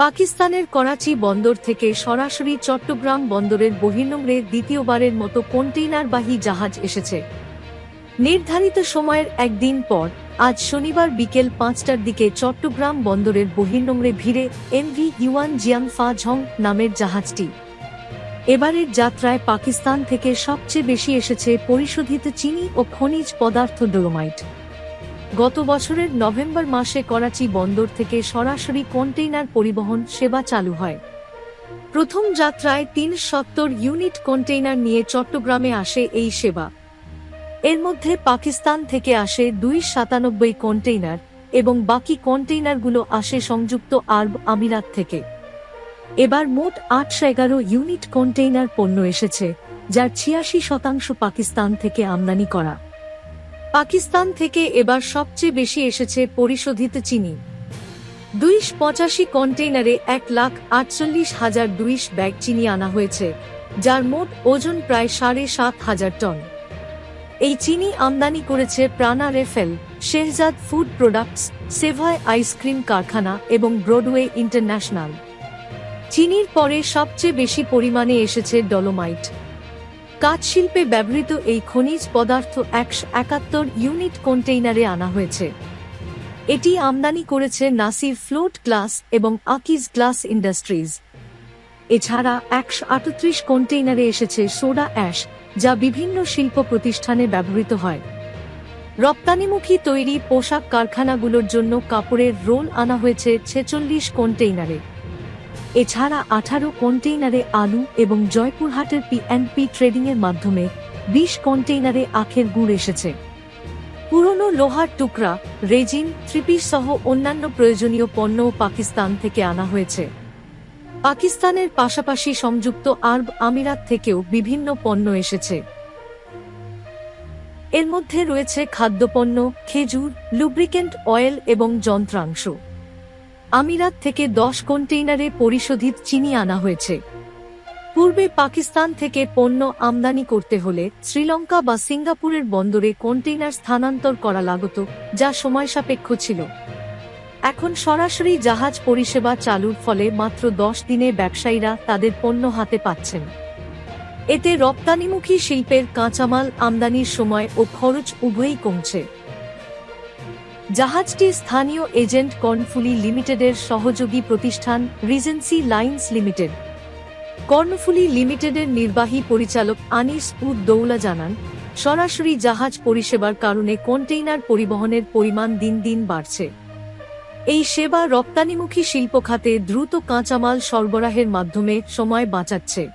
পাকিস্তানের করাচি বন্দর থেকে সরাসরি চট্টগ্রাম বন্দরের বহির্নোংরে দ্বিতীয়বারের মতো কন্টেইনারবাহী জাহাজ এসেছে। নির্ধারিত সময়ের একদিন পর, আজ শনিবার বিকেল পাঁচটার দিকে চট্টগ্রাম বন্দরের বহির্নোংরে ভিড়ে এমভি ইউয়ান জিয়াংফা ঝং নামের জাহাজটি। এবারের যাত্রায় পাকিস্তান থেকে সবচেয়ে বেশি এসেছে পরিশোধিত চিনি ও খনিজ পদার্থ ডোলোমাইট গত বছরের নভেম্বর মাসে করাচি বন্দর থেকে সরাসরি কন্টেইনার পরিবহন সেবা চালু হয়। প্রথম যাত্রায় তিন সত্তর ইউনিট কন্টেইনার নিয়ে চট্টগ্রামে আসে এই সেবা। এর মধ্যে পাকিস্তান থেকে আসে দুই সাতানব্বই কন্টেইনার এবং বাকি কন্টেইনারগুলো আসে সংযুক্ত আরব আমিরাত থেকে। এবার মোট আটশো এগারো ইউনিট কন্টেইনার পণ্য এসেছে, যার ছিয়াশি শতাংশ পাকিস্তান থেকে আমদানি করা। পাকিস্তান থেকে এবার সবচেয়ে বেশি এসেছে পরিশোধিত চিনি। দুইশ পঁচাশি কন্টেইনারে এক লাখ আটচল্লিশ হাজার দুইশ ব্যাগ চিনি আনা হয়েছে, যার মোট ওজন প্রায় সাড়ে সাত হাজার টন। এই চিনি আমদানি করেছে প্রাণা রেফেল, শেহজাদ ফুড প্রোডাক্টস, সেভায় আইসক্রিম কারখানা এবং ব্রডওয়ে ইন্টারন্যাশনাল। চিনির পরে সবচেয়ে বেশি পরিমাণে এসেছে ডলোমাইট। কাঠ শিল্পে ব্যবহৃত এই খনিজ পদার্থ একশো একাত্তর ইউনিট কন্টেইনারে আনা হয়েছে। এটি আমদানি করেছে নাসির ফ্লোট গ্লাস এবং আকিজ গ্লাস ইন্ডাস্ট্রিজ। এছাড়া একশো আটত্রিশ কন্টেইনারে এসেছে সোডা অ্যাশ, যা বিভিন্ন শিল্প প্রতিষ্ঠানে ব্যবহৃত হয়। রপ্তানিমুখী তৈরি পোশাক কারখানাগুলোর জন্য কাপড়ের রোল আনা হয়েছে ছেচল্লিশ কন্টেইনারে। এছাড়া আঠারো কন্টেইনারে আলু এবং জয়পুরহাটের পি অ্যান্ড পি ট্রেডিংয়ের মাধ্যমে বিশ কন্টেইনারে আখের গুড় এসেছে। পুরনো লোহার টুকরা, রেজিন থ্রিপিস সহ অন্যান্য প্রয়োজনীয় পণ্যও পাকিস্তান থেকে আনা হয়েছে। পাকিস্তানের পাশাপাশি সংযুক্ত আরব আমিরাত থেকেও বিভিন্ন পণ্য এসেছে। এর মধ্যে রয়েছে খাদ্যপণ্য, খেজুর লুব্রিকেন্ট অয়েল এবং যন্ত্রাংশ। আমিরাত থেকে দশ কন্টেইনারে পরিশোধিত চিনি আনা হয়েছে। পূর্বে পাকিস্তান থেকে পণ্য আমদানি করতে হলে শ্রীলঙ্কা বা সিঙ্গাপুরের বন্দরে কন্টেইনার স্থানান্তর করা লাগত, যা সময়সাপেক্ষ ছিল। এখন সরাসরি জাহাজ পরিষেবা চালুর ফলে মাত্র দশ দিনে ব্যবসায়ীরা তাদের পণ্য হাতে পাচ্ছেন। এতে রপ্তানিমুখী শিল্পের কাঁচামাল আমদানির সময় ও খরচ উভয়ই কমছে। জাহাজটি স্থানীয় এজেন্ট কর্নফুলি লিমিটেডের সহযোগী প্রতিষ্ঠান রিজেন্সি লাইন্স লিমিটেড। কর্ণফুলি লিমিটেডের নির্বাহী পরিচালক আনিস উদ দৌলা জানান, সরাসরি জাহাজ পরিষেবার কারণে কন্টেইনার পরিবহনের পরিমাণ দিন দিন বাড়ছে। এই সেবা রপ্তানিমুখী শিল্প খাতে দ্রুত কাঁচামাল সরবরাহের মাধ্যমে সময় বাঁচাচ্ছে।